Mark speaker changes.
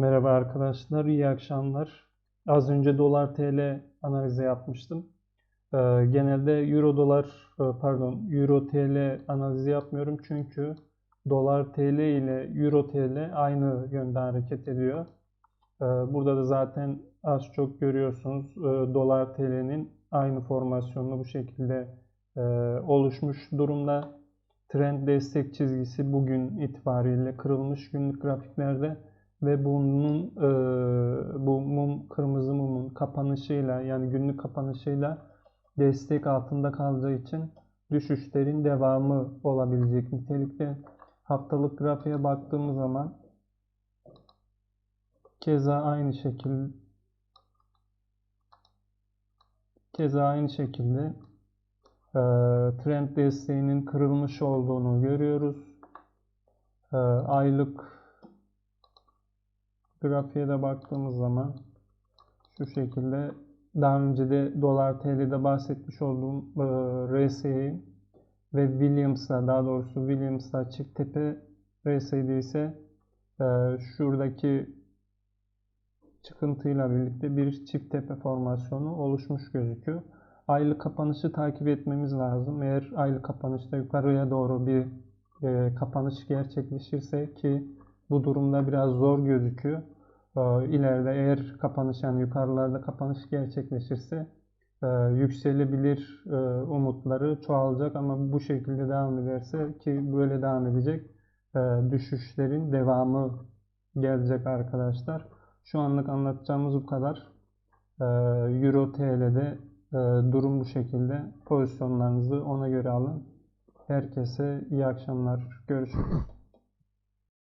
Speaker 1: Merhaba arkadaşlar, iyi akşamlar. Az önce dolar TL analizi yapmıştım. Ee, genelde euro dolar, e, pardon, euro TL analizi yapmıyorum çünkü dolar TL ile euro TL aynı yönde hareket ediyor. Ee, burada da zaten az çok görüyorsunuz e, dolar TL'nin aynı formasyonlu bu şekilde e, oluşmuş durumda. Trend destek çizgisi bugün itibariyle kırılmış günlük grafiklerde ve bunun e, bu mum kırmızı mumun kapanışıyla yani günlük kapanışıyla destek altında kalacağı için düşüşlerin devamı olabilecek nitelikte. Haftalık grafiğe baktığımız zaman keza aynı şekilde keza aynı şekilde e, trend desteğinin kırılmış olduğunu görüyoruz. E, aylık grafiğe de baktığımız zaman şu şekilde daha önce de dolar TL'de bahsetmiş olduğum e, RSI ve Williams'a daha doğrusu Williams'a çift tepe RSI'de ise e, şuradaki çıkıntıyla birlikte bir çift tepe formasyonu oluşmuş gözüküyor. Aylık kapanışı takip etmemiz lazım. Eğer aylık kapanışta yukarıya doğru bir e, kapanış gerçekleşirse ki bu durumda biraz zor gözüküyor. Ee, ileride eğer kapanış yani yukarılarda kapanış gerçekleşirse e, yükselebilir e, umutları çoğalacak ama bu şekilde devam ederse ki böyle devam edecek e, düşüşlerin devamı gelecek arkadaşlar. Şu anlık anlatacağımız bu kadar. Euro TL'de durum bu şekilde. Pozisyonlarınızı ona göre alın. Herkese iyi akşamlar. Görüşürüz.